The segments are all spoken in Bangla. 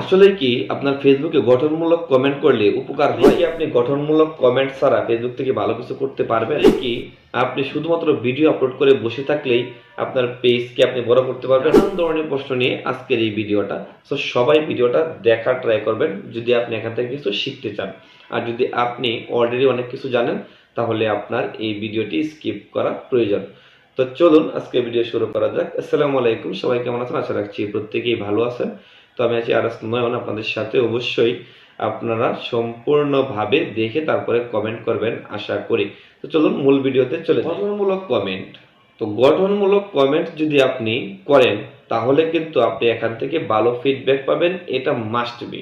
আসলে কি আপনার ফেসবুকে গঠনমূলক কমেন্ট করলে উপকার হয়? কি আপনি গঠনমূলক কমেন্ট ছাড়া ফেসবুক থেকে ভালো কিছু করতে পারবেন? কি আপনি শুধুমাত্র ভিডিও আপলোড করে বসে থাকলেই আপনার পেজকে আপনি বড় করতে পারবেন। নানান ধরনের প্রশ্ন নিয়ে আজকের এই ভিডিওটা। তো সবাই ভিডিওটা দেখার ট্রাই করবেন যদি আপনি এখান থেকে কিছু শিখতে চান। আর যদি আপনি অলরেডি অনেক কিছু জানেন তাহলে আপনার এই ভিডিওটি স্কিপ করা প্রয়োজন। তো চলুন আজকে ভিডিও শুরু করা যাক। আসসালামু আলাইকুম সবাই কেমন আছেন? আশা রাখছি প্রত্যেকেই ভালো আছেন। তো আমি আছি আরাস নয়ন আপনাদের সাথে অবশ্যই আপনারা সম্পূর্ণভাবে দেখে তারপরে কমেন্ট করবেন আশা করি। তো চলুন মূল ভিডিওতে চলে গঠনমূলক কমেন্ট তো গঠনমূলক কমেন্ট যদি আপনি করেন তাহলে কিন্তু আপনি এখান থেকে ভালো ফিডব্যাক পাবেন এটা মাস্ট বি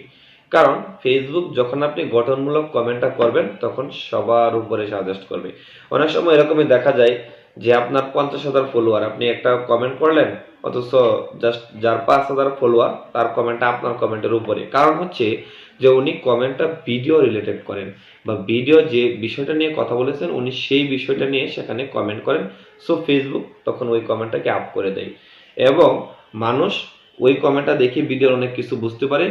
কারণ ফেসবুক যখন আপনি গঠনমূলক কমেন্টটা করবেন তখন সবার উপরে সাজেস্ট করবে। অনেক সময় এরকমই দেখা যায় যে আপনার পঞ্চাশ হাজার ফলোয়ার আপনি একটা কমেন্ট করলেন, অথচ জাস্ট যার পাঁচ হাজার ফলোয়ার তার কমেন্টটা আপনার কমেন্টের উপরে। কারণ হচ্ছে যে উনি কমেন্টটা ভিডিও রিলেটেড করেন, বা ভিডিও যে বিষয়টা নিয়ে কথা বলেছেন, উনি সেই বিষয়টা নিয়ে সেখানে কমেন্ট করেন। সো ফেসবুক তখন ওই কমেন্টটাকে আপ করে দেয়। এবং মানুষ ওই কমেন্টটা দেখে ভিডিওর অনেক কিছু বুঝতে পারে।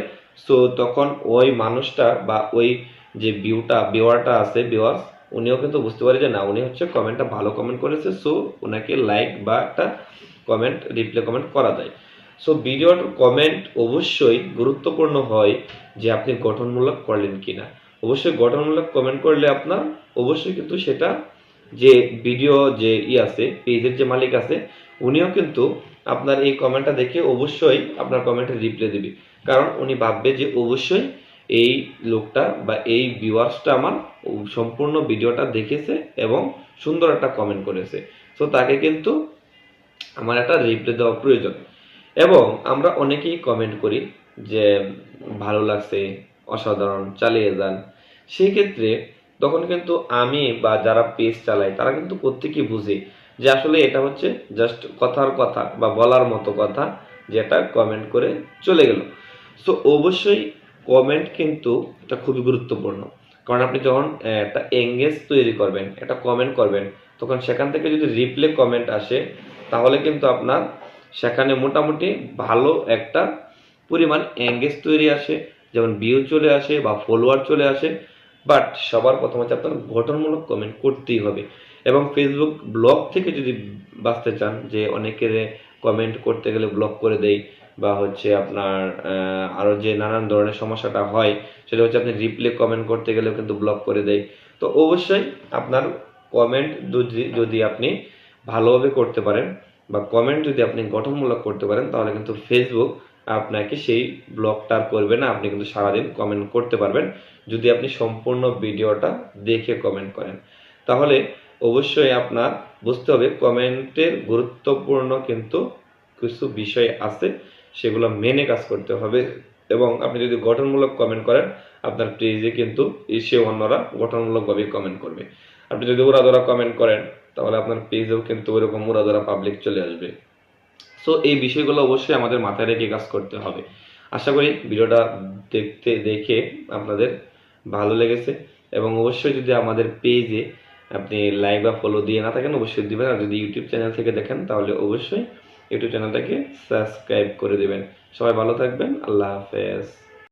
সো তখন ওই মানুষটা বা ওই যে ভিউটা ভিওয়ারটা আছে ভিওয়ার্স উনিও কিন্তু বুঝতে পারে যে না, উনি হচ্ছে কমেন্টটা ভালো কমেন্ট করেছে সো ওনাকে লাইক বা একটা কমেন্ট রিপ্লে কমেন্ট করা যায়। সো ভিডিওর কমেন্ট অবশ্যই গুরুত্বপূর্ণ হয় যে আপনি গঠনমূলক করলেন কিনা। অবশ্যই গঠনমূলক কমেন্ট করলে আপনার, অবশ্যই কিন্তু সেটা যে ভিডিও যে ই আছে পেজের যে মালিক আছে, উনিও কিন্তু আপনার এই কমেন্টটা দেখে অবশ্যই আপনার কমেন্টে রিপ্লাই দিবে। কারণ উনি ভাববে যে অবশ্যই এই লোকটা বা এই ভিউয়ার্সটা আমার সম্পূর্ণ ভিডিওটা দেখেছে এবং সুন্দর একটা কমেন্ট করেছে। সো তাকে কিন্তু আমার একটা রিপ্লাই দেওয়া প্রয়োজন। এবং আমরা অনেকেই কমেন্ট করি যে, ভালো লাগছে, অসাধারণ, চালিয়ে যান। সেই ক্ষেত্রে তখন কিন্তু আমি বা যারা পেজ চালাই তারা কিন্তু প্রত্যেকেই বুঝে যে আসলে এটা হচ্ছে জাস্ট কথার কথা বা বলার মতো কথা যেটা কমেন্ট করে চলে গেল। সো অবশ্যই কমেন্ট কিন্তু এটা খুবই গুরুত্বপূর্ণ। কারণ আপনি যখন একটা এঙ্গেজ তৈরি করবেন, একটা কমেন্ট করবেন, তখন সেখান থেকে যদি রিপ্লে কমেন্ট আসে, তাহলে কিন্তু আপনার সেখানে মোটামুটি ভালো একটা পরিমাণ এঙ্গেজ তৈরি আসে, যেমন ভিউ চলে আসে বা ফলোয়ার চলে আসে বাট সবার প্রথম হচ্ছে আপনার গঠনমূলক কমেন্ট করতেই হবে। এবং ফেসবুক ব্লগ থেকে যদি বাঁচতে চান, যে অনেকের কমেন্ট করতে গেলে ব্লক করে দেয় বা হচ্ছে আপনার আহ, আরও যে নানান ধরনের সমস্যাটা হয় সেটা হচ্ছে আপনি রিপ্লে কমেন্ট করতে গেলেও কিন্তু ব্লক করে দেয়। তো অবশ্যই আপনার কমেন্ট যদি যদি আপনি ভালোভাবে করতে পারেন বা কমেন্ট যদি আপনি গঠনমূলক করতে পারেন তাহলে কিন্তু ফেসবুক আপনাকে সেই ব্লকটা করবে না। আপনি কিন্তু সারাদিন কমেন্ট করতে পারবেন। যদি আপনি সম্পূর্ণ ভিডিওটা দেখে কমেন্ট করেন। তাহলে অবশ্যই আপনার বুঝতে হবে কমেন্টের গুরুত্বপূর্ণ কিন্তু কিছু বিষয় আছে। সেগুলো মেনে কাজ করতে হবে। এবং আপনি যদি গঠনমূলক কমেন্ট করেন, আপনার পেজে কিন্তু এসে অন্যরা গঠনমূলকভাবে কমেন্ট করবে। আপনি যদি উড়াধরা কমেন্ট করেন, তাহলে আপনার পেজেও কিন্তু ওইরকম উড়াধরা পাবলিক চলে আসবে। সো এই বিষয়গুলো অবশ্যই আমাদের মাথায় রেখে কাজ করতে হবে। আশা করি ভিডিওটা দেখতে, দেখে আপনাদের ভালো লেগেছে। এবং অবশ্যই যদি আমাদের পেজে আপনি লাইক বা ফলো দিয়ে না থাকেন, অবশ্যই দিবেন। আর যদি ইউটিউব চ্যানেল থেকে দেখেন, তাহলে অবশ্যই ইউটিউব চ্যানেলটাকে সাবস্ক্রাইব করে দেবেন। সবাই ভালো থাকবেন। আল্লাহ হাফেজ।